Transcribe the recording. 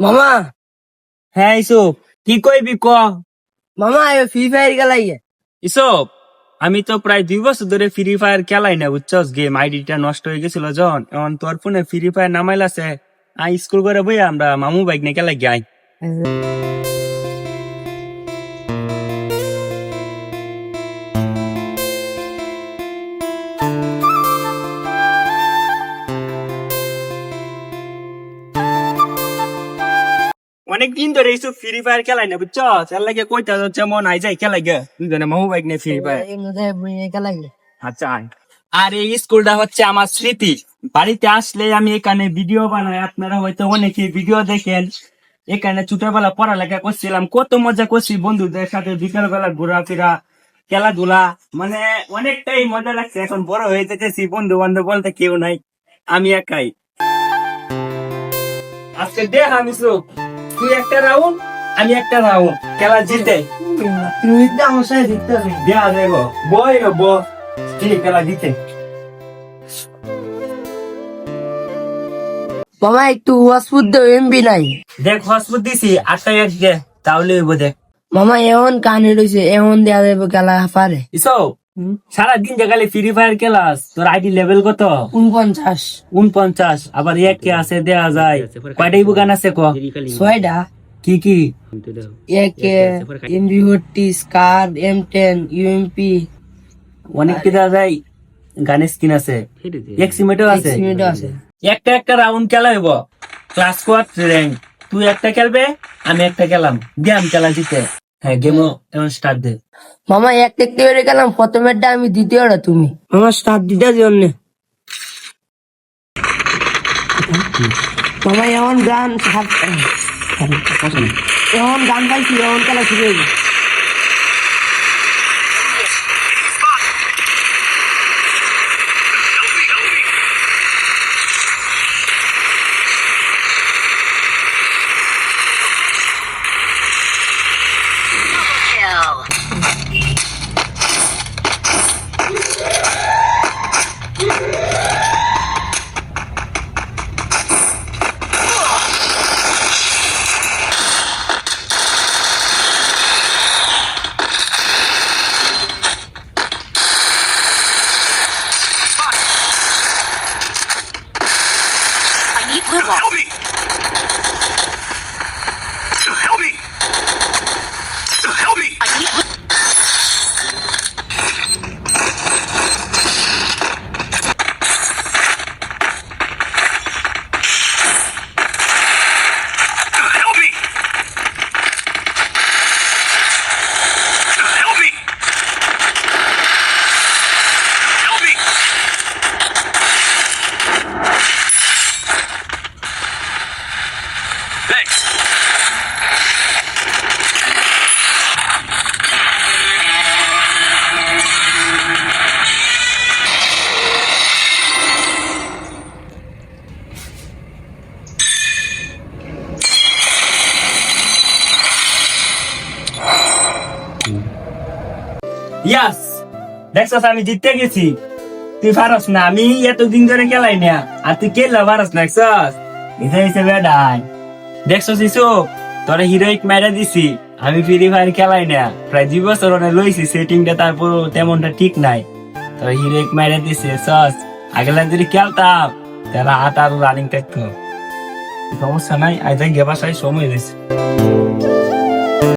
মামা। হ্যাঁ ইসুপ কি কইবি ক? মামা এ ফ্রি ফায়ার খেলাই ইসব আমি তো প্রায় দুই বছর ধরে ফ্রি ফায়ার খেলাই না বুঝছস? গেম আইডিটা নষ্ট হয়ে গেছিল যখন এখন তোর ফোনে ফ্রি ফায়ার নামাইলাছে। আই স্কুল করে বই আমরা মামু বাইক নিয়ে খেলাই গাই অনেক দিন ধরে এইসব ফ্রি ফায়ার খেলাই না বুঝছ? এর লাগে কইতা হচ্ছে মন আই যাই খেলাই গে। দুজনে মামু বাইক নিয়ে ফ্রি ফায়ার খেলাই আচ্ছা আর এই স্কুলটা হচ্ছে আমার স্মৃতি। বাড়িতে আসলে আমি এখানে ভিডিও বানাই। আপনারা হয়তো অনেকে ভিডিও দেখেন। এখানে ছোটবেলা পড়ালেখা করছিলাম কত মজা করছি বন্ধুদের সাথে বিকালবেলা ঘোরাফেরা খেলাধুলা। মানে অনেকটাই মজা লাগছে। এখন বড় হয়ে যেতেছি বন্ধু বান্ধব বলতে কেউ নাই। আমি একাই। আজকে দেখ আমি তুই একটা রাউন্ড আমি একটা রাউন্ড খেলা জিতে। তুমি তো আমার সাথে দেখতে হবে দেয়া দেবো বই ব ঠিক খেলা জিতে। মামা একটু এমবি নাই। দেখ হসপিটাল দিছি। আটটা এক তাহলে হইব দেখ। মামা এমন কানে রয়েছে এমন দেওয়া যাবে খেলা পারে ইসো সারাদিন দেখালে ফ্রি ফায়ার খেলাস। তোর আইডি লেভেল কত? উনপঞ্চাশ উনপঞ্চাশ আবার এক কে আছে দেয়া যায়। কয়টাই বুকান আছে ক? ছয়টা। কি কি? এক MB forty SCAR M ten UMP অনেক কি দেওয়া যায়? গানের স্কিন আছে। আছে। সিমেন্টও আছে। একটা একটা রাউন্ড খেলা হইব। ক্লাস কোয়ার র্যাঙ্ক তুই একটা খেলবে আমি একটা খেলাম। গেম খেলা জিতে। হ্যাঁ গেমও এমন স্টার্ট দে। মামা এক দেখতে পেরে গেলাম প্রথমেরটা আমি দ্বিতীয়টা তুমি? মামা স্টার্ট দিতে জন্য মামা এমন গান এমন গান পাইছি এমন খেলা শুরু হয়ে ইয়াস দেখছস আমি জিততে গেছি। তুই পারস না, আমি এতদিন ধরে খেলাই না। আর তুই খেললা পারস না দেখছস এটা হচ্ছে বেডাই দেখছস ইসু, তোরে হিরোইক মেরে দিছি। আমি ফ্রি ফায়ার খেলাই না। প্রায় দুই বছর ওনে লইছি, সেটিংটা তারপর তেমনটা ঠিক নাই। তোর হিরোইক মেরে দিছে সস আগেলা যদি খেলতাম তারা হাত আরও রানিং থাকতো। সমস্যা নাই, আজ গেবাসায় সময় দিছে